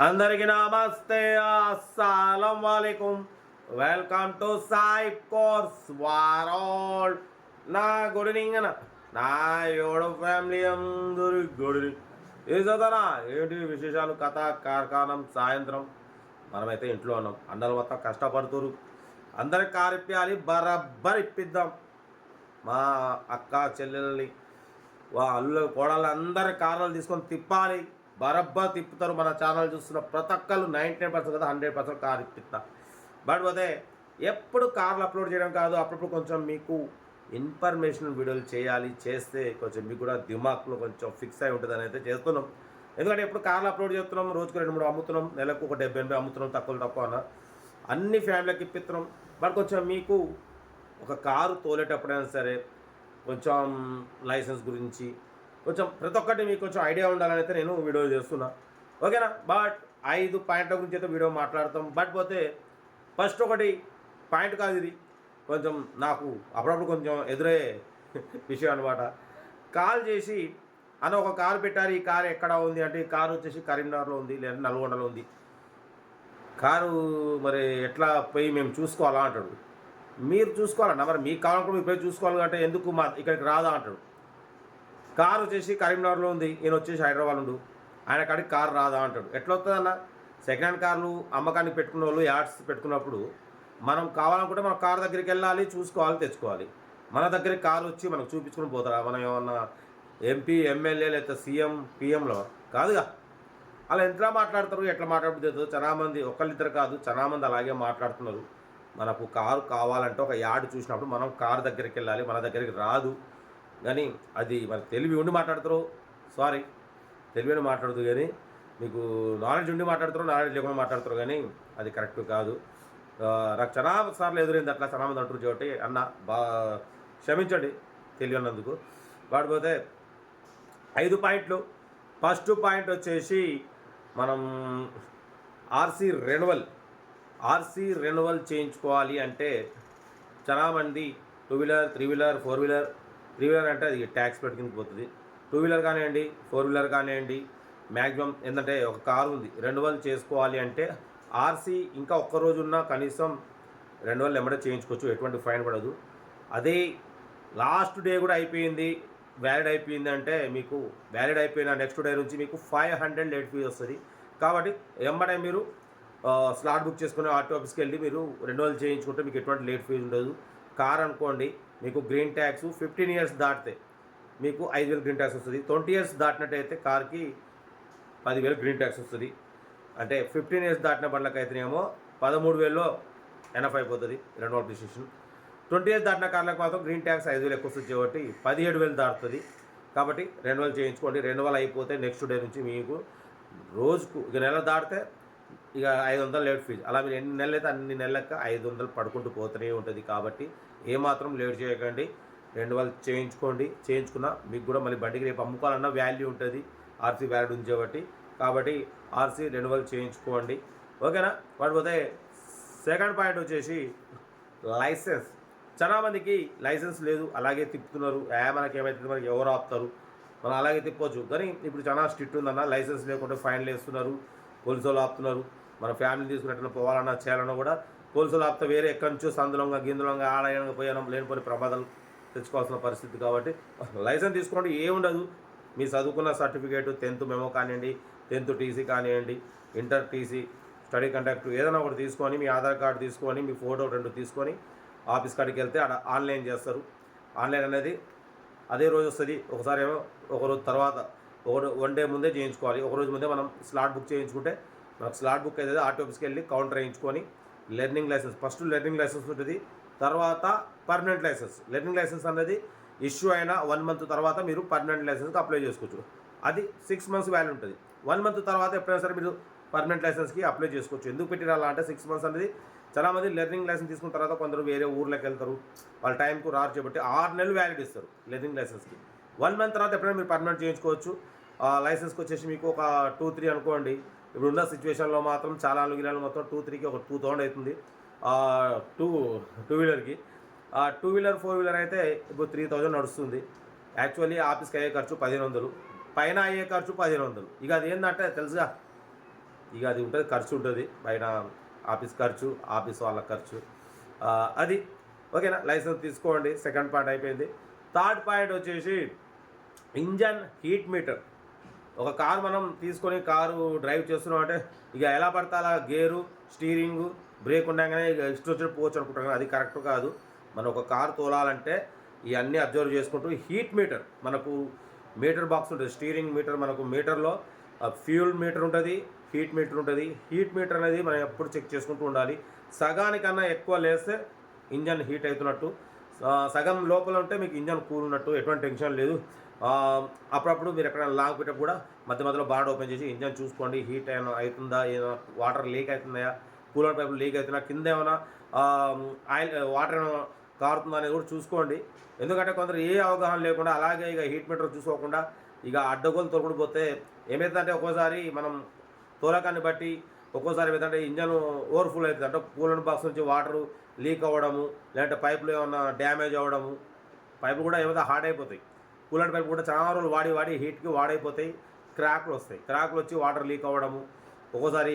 అందరికి నమస్తే. అస్సలం వాలేకుం వెల్కమ్ టు సాయి కోర్స్ వారోల్. నా గుడ్ ఈవినింగ్ అన్న. నా ఏడు ఫ్యామిలీ అందరి గుడ్ ఈవినింగ్. ఏ చదవనా ఏంటి విశేషాలు? కథ కార్ఖానం సాయంత్రం. మనమైతే ఇంట్లో ఉన్నాం. అందరూ మొత్తం కష్టపడుతురు. అందరికి కారు ఇప్పించాలి బరబ్బర్ ఇప్పిద్దాం మా అక్క చెల్లెల్ని వా అల్లు కోడలు అందరి కార్లు తీసుకొని తిప్పాలి. బరబ్బా తిప్పుతారు మన ఛానల్ చూస్తున్న ప్రతి ఒక్కరు నైంటీ నైన్ పర్సెంట్ కదా హండ్రెడ్ పర్సెంట్ కార్ ఇప్పిస్తా బట్ పోతే ఎప్పుడు కార్లు అప్లోడ్ చేయడం కాదు అప్పుడప్పుడు కొంచెం మీకు ఇన్ఫర్మేషన్ వీడియోలు చేయాలి చేస్తే కొంచెం మీకు కూడా దిమాక్లో కొంచెం ఫిక్స్ అయి ఉంటుంది అయితే చేస్తున్నాం. ఎందుకంటే ఎప్పుడు కార్లు అప్లోడ్ చేస్తున్నాం రోజుకు రెండు మూడు అమ్ముతున్నాం నెలకు ఒక డెబ్బై ఎనభై అమ్ముతున్నాం తక్కువ తక్కువ అన్న. అన్ని ఫ్యామిలీకి ఇప్పిస్తున్నాం. బట్ కొంచెం మీకు ఒక కారు తోలేటప్పుడైనా సరే కొంచెం లైసెన్స్ గురించి కొంచెం ప్రతి ఒక్కటి మీకు కొంచెం ఐడియా ఉండాలని అయితే నేను వీడియో చేస్తున్నా. ఓకేనా? బట్ ఐదు పాయింట్ల గురించి అయితే వీడియో మాట్లాడతాం. బట్ పోతే ఫస్ట్ ఒకటి పాయింట్ కాదు ఇది. కొంచెం నాకు అప్పుడప్పుడు కొంచెం ఎదురయ్యే విషయం అనమాట కాల్ చేసి అని ఒక కారు పెట్టారు. ఈ కారు ఎక్కడ ఉంది? అంటే ఈ కారు వచ్చేసి కరీంనగర్లో ఉంది లేదా నల్గొండలో ఉంది. కారు మరి ఎట్లా పోయి మేము చూసుకోవాలా అంటాడు. మీరు చూసుకోవాలన్నా మరి మీకు కావాలనుకుంటే మీరు పోయి చూసుకోవాలి. అంటే ఎందుకు మా ఇక్కడికి రాదా? అంటాడు. కారు వచ్చేసి కరీంనగర్లో ఉంది. ఈయన వచ్చేసి హైదరాబాద్ ఉండు. ఆయన కాడికి కారు రాదా అంటాడు. ఎట్లా వస్తుందన్న సెకండ్ హ్యాండ్ కార్లు అమ్మకానికి పెట్టుకున్న వాళ్ళు యాడ్స్ పెట్టుకున్నప్పుడు మనం కావాలనుకుంటే మన కారు దగ్గరికి వెళ్ళాలి చూసుకోవాలి తెచ్చుకోవాలి. మన దగ్గరికి కారు వచ్చి మనకు చూపించుకుని పోతారా? మనం ఏమన్నా ఎంపీ ఎమ్మెల్యే లేకపోతే సీఎం పీఎంలో కాదుగా. అలా ఎంతలా మాట్లాడతారు? ఎట్లా మాట్లాడుతుందో చాలామంది ఒకళ్ళిద్దరు కాదు చాలా మంది అలాగే మాట్లాడుతున్నారు. మనకు కారు కావాలంటే ఒక యాడ్ చూసినప్పుడు మనం కారు దగ్గరికి వెళ్ళాలి మన దగ్గరికి రాదు. కానీ అది మన తెలివి ఉండి మాట్లాడతారు సారీ తెలివి ఉండి మాట్లాడదు కానీ మీకు నాలెడ్జ్ ఉండి మాట్లాడతారు నాలెడ్జ్ లేకుండా మాట్లాడతారు కానీ అది కరెక్ట్ కాదు. నాకు చాలా సార్లు ఎదురైంది అట్లా చాలా మంది అంటారు కాబట్టి అన్న బా క్షమించండి తెలియనందుకు వాడిపోతే ఐదు పాయింట్లు. ఫస్ట్ పాయింట్ వచ్చేసి మనం ఆర్సీ రెన్యువల్ ఆర్సీ రెన్యువల్ చేయించుకోవాలి అంటే చాలామంది two wheeler three wheeler four wheeler three wheeler అంటే అది ట్యాక్స్ పెట్టుకుని పోతుంది. టూ వీలర్ కానివ్వండి ఫోర్ వీలర్ కానివ్వండి మ్యాక్సిమం ఏంటంటే ఒక కారు ఉంది రెండు వేలు చేసుకోవాలి అంటే ఆర్సీ ఇంకా ఒక్క రోజు ఉన్నా కనీసం రెన్యువల్ ఎమ్మడే చేయించుకోవచ్చు ఎటువంటి ఫైన్ పడదు. అదే లాస్ట్ డే కూడా అయిపోయింది వ్యాలిడ్ అయిపోయింది అంటే మీకు వ్యాలిడ్ అయిపోయిన నెక్స్ట్ డే నుంచి మీకు ఫైవ్ హండ్రెడ్ లేట్ ఫీజ్ వస్తుంది. కాబట్టి ఎమ్మడే మీరు స్లాట్ బుక్ చేసుకుని ఆర్టీ ఆఫీస్కి వెళ్ళి మీరు రెండు వేలు చేయించుకుంటే మీకు ఎటువంటి లేట్ ఫీజు ఉండదు. కార్ అనుకోండి మీకు గ్రీన్ ట్యాక్స్ ఫిఫ్టీన్ ఇయర్స్ దాటితే మీకు ఐదు వేలు గ్రీన్ ట్యాక్స్ వస్తుంది. ట్వంటీ ఇయర్స్ దాటినట్టయితే కార్కి పదివేలు గ్రీన్ ట్యాక్స్ వస్తుంది. అంటే ఫిఫ్టీన్ ఇయర్స్ దాటిన బండ్లకు అయితేనేమో పదమూడు వేలలో ఎనఫ్ అయిపోతుంది రెన్యువల్ డిసిషన్ ట్వంటీ ఇయర్స్ దాటిన కార్లకు మాత్రం గ్రీన్ ట్యాక్స్ ఐదు వేలు ఎక్కువ వస్తుంది కాబట్టి పదిహేడు వేలు దాటుతుంది. కాబట్టి రెన్యువల్ చేయించుకోండి. రెన్యువల్ అయిపోతే నెక్స్ట్ డే నుంచి మీకు రోజుకు ఇక నెల దాటితే ఇక ఐదు వందలు లేట్ ఫీజు. అలా మీరు ఎన్ని నెలలు అయితే అన్ని నెలలకు ఐదు వందలు పడుకుంటూ పోతూనే ఉంటుంది కాబట్టి ఏమాత్రం లేట్ చేయకండి. రెన్యువల్ చేయించుకోండి. చేయించుకున్న మీకు కూడా మళ్ళీ బండికి రేపు అమ్ముకోవాలన్న వాల్యూ ఉంటుంది. ఆర్సీ వ్యాలిడ్ ఉంది కాబట్టి. కాబట్టి ఆర్సీ రెన్యువల్ చేయించుకోండి. ఓకేనా పడిపోతే సెకండ్ పాయింట్ వచ్చేసి లైసెన్స్ చాలా మందికి లైసెన్స్ లేదు. అలాగే తిప్పుతున్నారు. ఏ మనకి ఏమైతుంది? మనకి ఎవరు ఆపుతారు? మనం అలాగే తిప్పొచ్చు కానీ ఇప్పుడు చాలా స్ట్రిక్ట్ ఉందన్న. లైసెన్స్ లేకుండా ఫైన్లు వేస్తున్నారు. పోలీసు వాళ్ళు ఆపుతున్నారు. మన ఫ్యామిలీ తీసుకున్నట్టు పోవాలన్నా చేయాలన్నా కూడా పోలీసు వాళ్ళు ఆపితే వేరే ఎక్కడి నుంచో సందులంగా గిందులంగా ఆడయంగా పోయాను లేనిపోని ప్రమాదాలు తెచ్చుకోవాల్సిన పరిస్థితి కాబట్టి లైసెన్స్ తీసుకోండి ఏముండదు. మీ చదువుకున్న సర్టిఫికేట్ టెన్త్ మెమో కానివ్వండి టెన్త్ టీసీ కానివ్వండి ఇంటర్ టీసీ స్టడీ కండక్ట్ ఏదైనా ఒకటి తీసుకొని మీ ఆధార్ కార్డు తీసుకొని మీ ఫోటో రెండు తీసుకొని ఆఫీస్ కాడికి వెళ్తే ఆడ ఆన్లైన్ చేస్తారు. ఆన్లైన్ అనేది అదే రోజు వస్తుంది ఒకసారి ఏమో ఒక రోజు తర్వాత ఒక వన్ డే ముందే చేయించుకోవాలి. ఒక రోజు ముందే మనం స్లాట్ బుక్ చేయించుకుంటే మనకు స్లాట్ బుక్ అయితే ఆర్టీ ఆఫీస్కి వెళ్ళి కౌంటర్ వేయించుకొని learning licence. First learning licence ఉంటుంది తర్వాత పర్మనెంట్ లైసెన్స్. లెర్నింగ్ లైసెన్స్ అనేది ఇష్యూ అయిన వన్ మంత్ తర్వాత మీరు పర్మనెంట్ లైసెన్స్కి అప్లై చేసుకోవచ్చు. అది సిక్స్ మంత్స్ వ్యాల్యూ ఉంటుంది. వన్ మంత్ తర్వాత ఎప్పుడైనా సరే మీరు పర్మనెంట్ లైసెన్స్కి అప్లై చేసుకోవచ్చు. ఎందుకు పెట్టిరాలా అంటే సిక్స్ మంత్స్ అనేది చాలామంది లెర్నింగ్ లైసెన్స్ తీసుకున్న తర్వాత కొందరు వేరే ఊర్లోకి వెళ్తారు వాళ్ళ టైంకు రారు చేపట్టి ఆరు నెలలు వ్యాలిడ్ ఇస్తారు లెర్నింగ్ లైసెన్స్కి. వన్ మంత్ తర్వాత ఎప్పుడైనా మీరు పర్మనెంట్ చేయించుకోవచ్చు. లైసెన్స్కి వచ్చేసి మీకు ఒక టూ త్రీ అనుకోండి ఇప్పుడున్న సిచ్యువేషన్లో మాత్రం చాలా గిలాలు మొత్తం టూ త్రీకి ఒక టూ థౌసండ్ అవుతుంది. టూ టూ వీలర్కి టూ వీలర్ ఫోర్ వీలర్ అయితే ఇప్పుడు త్రీ థౌజండ్ నడుస్తుంది. యాక్చువల్లీ ఆఫీస్కి అయ్యే ఖర్చు పదిహేను వందలు. పైన అయ్యే ఖర్చు పదిహేను వందలు. ఇక అది ఏంటంటే తెలుసుగా? ఇక అది ఉంటుంది ఖర్చు ఉంటుంది. పైన ఆఫీస్ ఖర్చు ఆఫీస్ వాళ్ళ ఖర్చు. అది. ఓకేనా? లైసెన్స్ తీసుకోండి. సెకండ్ పాయింట్ అయిపోయింది. థర్డ్ పాయింట్ వచ్చేసి ఇంజన్ హీట్ మీటర్. ఒక కారు మనం తీసుకొని కారు డ్రైవ్ చేస్తున్నాం అంటే ఇక ఎలా పడితే అలా గేరు స్టీరింగు బ్రేక్ ఉండగానే ఇక ఇష్టం వచ్చినట్టు పోవచ్చు అనుకుంటాం కానీ అది కరెక్ట్ కాదు. మనం ఒక కారు తోలాలంటే ఇవన్నీ అబ్జర్వ్ చేసుకుంటూ హీట్ మీటర్ మనకు మీటర్ బాక్స్ ఉంటుంది. స్టీరింగ్ మీటర్ మనకు మీటర్లో ఫ్యూల్ మీటర్ ఉంటుంది హీట్ మీటర్ ఉంటుంది. హీట్ మీటర్ అనేది మనం ఎప్పుడు చెక్ చేసుకుంటూ ఉండాలి. సగానికన్నా ఎక్కువ లేస్తే ఇంజన్ హీట్ అవుతున్నట్టు. సగం లోపల ఉంటే మీకు ఇంజన్ కూల్ ఉన్నట్టు ఎటువంటి టెన్షన్ లేదు. అప్పుడప్పుడు మీరు ఎక్కడైనా లాంగ్ పెట్టినప్పుడు కూడా మధ్య మధ్యలో బాండ్ ఓపెన్ చేసి ఇంజన్ చూసుకోండి హీట్ ఏమైనా అవుతుందా ఏమైనా వాటర్ లీక్ అవుతుందా కూలర్ పైపు లీక్ అవుతుందా కింద ఏమైనా ఆయిల్ వాటర్ ఏమైనా కారుతుందా అనేది కూడా చూసుకోండి. ఎందుకంటే కొందరు ఏ అవగాహన లేకుండా అలాగే ఇక హీట్ మీటర్ చూసుకోకుండా ఇక అడ్డగోలు తొలగడు పోతే ఏమవుతుందంటే ఒక్కోసారి మనం తోలకాన్ని బట్టి ఒక్కోసారి ఏమైందంటే ఇంజన్ ఓవర్ఫుల్ అవుతుంది. అంటే కూలర్ బాక్స్ నుంచి వాటర్ లీక్ అవ్వడము లేదంటే పైపులు ఏమన్నా డ్యామేజ్ అవ్వడము పైపులు కూడా ఏమైనా హార్డ్ అయిపోతాయి. కూలెంట్ పైపు కూడా చాలా రోజులు వాడి వాడి హీట్కి వాడైపోతాయి. క్రాక్లు వస్తాయి. క్రాక్లు వచ్చి వాటర్ లీక్ అవ్వడము ఒక్కోసారి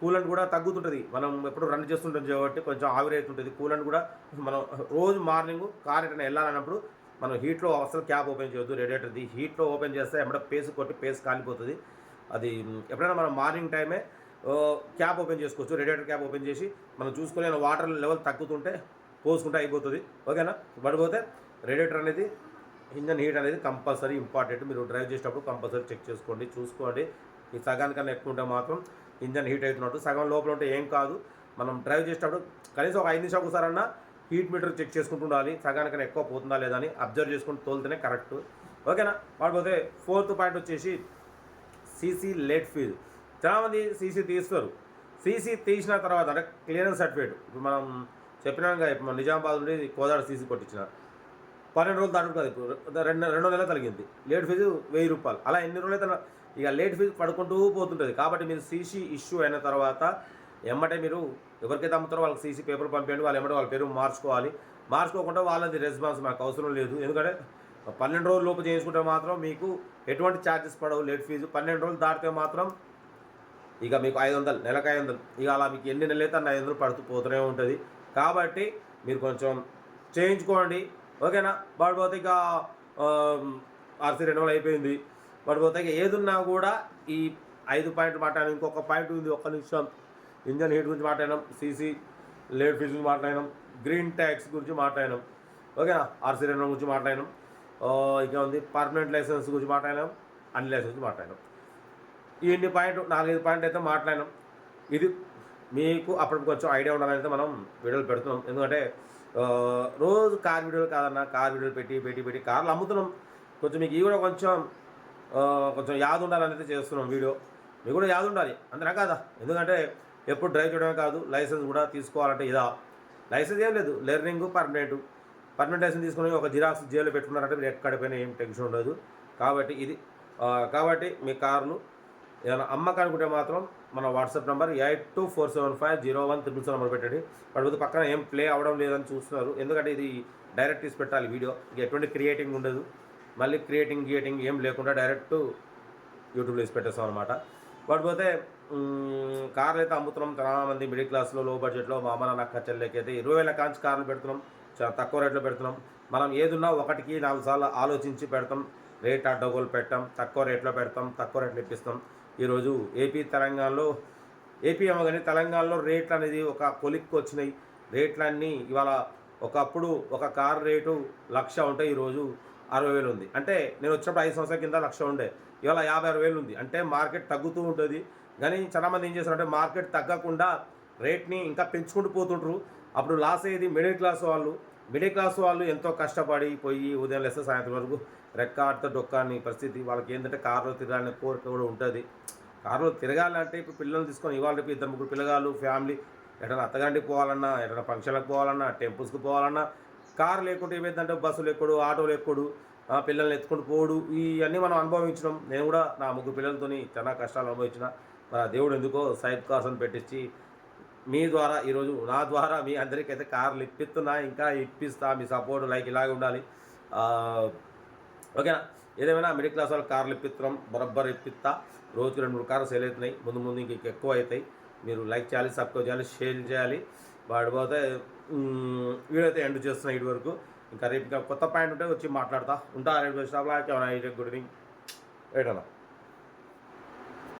కూలెంట్ కూడా తగ్గుతుంటుంది. మనం ఎప్పుడు రన్ చేస్తుంటాం కాబట్టి కొంచెం ఆవిరి కూలెంట్ కూడా మనం రోజు మార్నింగ్ కార్ ఎటైనా వెళ్ళాలన్నప్పుడు మనం హీట్లో అసలు క్యాప్ ఓపెన్ చేయొద్దు. రేడియేటర్ది హీట్లో ఓపెన్ చేస్తే ఎప్పుడైనా పేస్ కొట్టి పేస్ కాలిపోతుంది. అది ఎప్పుడైనా మనం మార్నింగ్ టైమే క్యాప్ ఓపెన్ చేసుకోవచ్చు. రేడియేటర్ క్యాప్ ఓపెన్ చేసి మనం చూసుకునే వాటర్ లెవెల్ తగ్గుతుంటే పోసుకుంటే అయిపోతుంది. ఓకేనా? పడిపోతే రేడియేటర్ అనేది ఇంజన్ హీట్ అనేది కంపల్సరీ ఇంపార్టెంట్. మీరు డ్రైవ్ చేసేటప్పుడు కంపల్సరీ చెక్ చేసుకోండి చూసుకోండి. ఈ సగానికన్నా ఎక్కువ ఉంటే మాత్రం ఇంజన్ హీట్ అవుతున్నట్టు. సగం లోపల ఉంటే ఏం కాదు. మనం డ్రైవ్ చేసేటప్పుడు కనీసం ఒక ఐదు నిమిషాలు ఒకసారన్నా హీట్ మీటర్ చెక్ చేసుకుంటూ ఉండాలి. సగానికన్నా ఎక్కువ పోతుందా లేదా అని అబ్జర్వ్ చేసుకుంటూ తోలితేనే కరెక్ట్. ఓకేనా? వాడిపోతే ఫోర్త్ పాయింట్ వచ్చేసి సీసీ లేట్ ఫీజు చాలామంది సీసీ తీస్తారు. సీసీ తీసిన తర్వాత అంటే క్లియరెన్స్ సర్టిఫికేట్. ఇప్పుడు మనం చెప్పినాక ఇప్పుడు నిజామాబాద్ నుండి కోదాడ సీసీ కొట్టించిన. పన్నెండు రోజులు దాటుడు కాదు ఇప్పుడు రెండు రెండో నెల తగ్గింది లేట్ ఫీజు వెయ్యి రూపాయలు. అలా ఎన్ని రోజులు అయితే ఇక లేట్ ఫీజు పడుకుంటూ పోతుంటుంది. కాబట్టి మీరు సీసీ ఇష్యూ అయిన తర్వాత ఎమ్మటే మీరు ఎవరికైతే అమ్ముతారో వాళ్ళకి సీసీ పేపర్ పంపించండి వాళ్ళు ఎమ్మటే వాళ్ళ పేరు మార్చుకోవాలి. మార్చుకోకుండా వాళ్ళది రెస్పాన్స్ మాకు అవసరం లేదు. ఎందుకంటే పన్నెండు రోజుల లోపు చేయించుకుంటే మాత్రం మీకు ఎటువంటి ఛార్జెస్ పడవు లేట్ ఫీజు. పన్నెండు రోజులు దాటితే మాత్రం ఇక మీకు ఐదు వందలు నెలకు ఐదు వందలు ఇక అలా మీకు ఎన్ని నెలలు అయితే ఐదు వందలు పడుతూ పోతూనే ఉంటుంది. కాబట్టి మీరు కొంచెం చేయించుకోండి. ఓకేనా? పడిపోతే ఇక ఆర్సీ రెన్యువల్ అయిపోయింది. పడిపోతే ఇక ఏదున్నా కూడా ఈ ఐదు పాయింట్ మాట్లాడడం ఇంకొక పాయింట్ ఉంది ఒక్క నిమిషం. ఇంజన్ హీట్ గురించి మాట్లాడినాం సీసీ లేట్ ఫీజు గురించి మాట్లాడినాం గ్రీన్ ట్యాక్స్ గురించి మాట్లాడినాం. ఓకేనా? ఆర్సీ రెన్యువల్ గురించి మాట్లాడినాం. ఇంకా ఉంది పర్మనెంట్ లైసెన్స్ గురించి మాట్లాడినాం అన్ని లైసెన్స్ గురించి మాట్లాడినాం. ఈ ఇన్ని పాయింట్ నాలుగైదు పాయింట్ అయితే మాట్లాడినాం. ఇది మీకు అప్పుడు కొంచెం ఐడియా ఉండాలంటే మనం వీడియోలు పెడుతున్నాం. ఎందుకంటే రోజు కార్ వీడియోలు కాదన్నా కార్ వీడియోలు పెట్టి పెట్టి పెట్టి కార్లు అమ్ముతున్నాం. కొంచెం మీకు ఇవి కూడా కొంచెం కొంచెం యాద ఉండాలని చేస్తున్నాం వీడియో. మీకు కూడా యాద ఉండాలి. అంతేనా కాదా? ఎందుకంటే ఎప్పుడు డ్రైవ్ చేయడమే కాదు లైసెన్స్ కూడా తీసుకోవాలంటే ఇదా. లైసెన్స్ ఏం లేదు. Learning permanent. పర్మనెంట్ లైసెన్స్ తీసుకుని ఒక జిరాక్స్ జైల్లో పెట్టుకున్నారంటే మీరు ఎక్కడిపోయినా ఏం టెన్షన్ ఉండదు. కాబట్టి ఇది కాబట్టి మీ కార్లు ఏదైనా అమ్మకానుకుంటే మాత్రం మన WhatsApp number eight two four seven five zero one triple seven number పెట్టండి. పడిపోతే పక్కన ఏం ప్లే అవ్వడం లేదని చూస్తున్నారు. ఎందుకంటే ఇది డైరెక్ట్ తీసి పెట్టాలి వీడియో. ఇక ఎటువంటి క్రియేటింగ్ ఉండదు. మళ్ళీ క్రియేటింగ్ గియేటింగ్ ఏం లేకుండా డైరెక్ట్ యూట్యూబ్లో వేసి పెట్టేస్తాం అనమాట పడిపోతే కార్లు అయితే అమ్ముతున్నాం. చాలా మంది మిడిల్ క్లాస్లో లో బడ్జెట్లో మా అమ్మ నాన్న ఖర్చులు అయితే ఇరవై వేల కాంచి కార్లు పెడుతున్నాం. చాలా తక్కువ రేట్లో పెడుతున్నాం. మనం ఏదున్నా ఒకటికి నాలుగు సార్లు ఆలోచించి పెడతాం. రేట్ అడ్డగోలు పెట్టాం. తక్కువ రేట్లో పెడతాం. తక్కువ రేట్లు ఇప్పిస్తాం. ఈరోజు ఏపీ తెలంగాణలో ఏపీ ఏమో తెలంగాణలో రేట్లు అనేది ఒక కొలిక్కి వచ్చినాయి. రేట్లన్నీ ఇవాళ ఒకప్పుడు ఒక కార్ రేటు లక్ష ఉంటే ఈరోజు అరవై వేలు ఉంది. అంటే నేను వచ్చినప్పుడు ఐదు సంవత్సరాల కింద లక్ష ఉండే. ఇవాళ యాభై అరవై వేలు ఉంది. అంటే మార్కెట్ తగ్గుతూ ఉంటుంది. కానీ చాలామంది ఏం చేస్తారంటే మార్కెట్ తగ్గకుండా రేట్ని ఇంకా పెంచుకుంటూ పోతుంటారు అప్పుడు లాస్ అయ్యేది మిడిల్ క్లాస్ వాళ్ళు. మిడిల్ క్లాస్ వాళ్ళు ఎంతో కష్టపడి పోయి ఉదయం లేస్తే సాయంత్రం వరకు రెక్కాడితో డొక్కని పరిస్థితి వాళ్ళకి ఏంటంటే కారులో తిరగాలనే కోరిక కూడా ఉంటుంది. కారులో తిరగాలంటే ఇప్పుడు పిల్లల్ని తీసుకొని ఇవాళ రేపు ఇద్దరు ముగ్గురు పిల్లగాళ్ళు ఫ్యామిలీ ఎటైనా అత్తగాంటికి పోవాలన్నా ఎటైనా ఫంక్షన్లకు పోవాలన్నా టెంపుల్స్కి పోవాలన్నా కారు లేకుంటే ఏమైందంటే బస్సులు ఎక్కుడు ఆటోలు ఎక్కుడు పిల్లల్ని ఎత్తుకుంటూ పోడు ఇవన్నీ మనం అనుభవించినాం. నేను కూడా నా ముగ్గురు పిల్లలతోని చాలా కష్టాలు అనుభవించిన. మన దేవుడు ఎందుకో సైడ్ కార్స్ పెట్టించి మీ ద్వారా ఈరోజు నా ద్వారా మీ అందరికైతే కార్లు ఇప్పిస్తున్నా ఇంకా ఇప్పిస్తా మీ సపోర్ట్ లైక్ ఇలాగే ఉండాలి. ఓకేనా? ఏదేమైనా మిడిల్ క్లాస్ వాళ్ళు కార్లు ఇప్పిత్తాం బరబ్బర్ ఇప్పిస్తా రోజుకి రెండు మూడు కార్లు సేల్ అవుతున్నాయి ముందు ముందు ఇంక ఎక్కువ అవుతాయి మీరు లైక్ చేయాలి సబ్స్క్రైబ్ చేయాలి షేర్ చేయాలి. వాడు పోతే వీడియో అయితే ఎండ్ చేస్తున్నా ఇటు వరకు. ఇంకా రేపు ఇంకా కొత్త పాయింట్ ఉంటే వచ్చి మాట్లాడతా. ఉంటా రేపు వచ్చినప్పుడు గుడ్ ఈవినింగ్ ఏటన్నా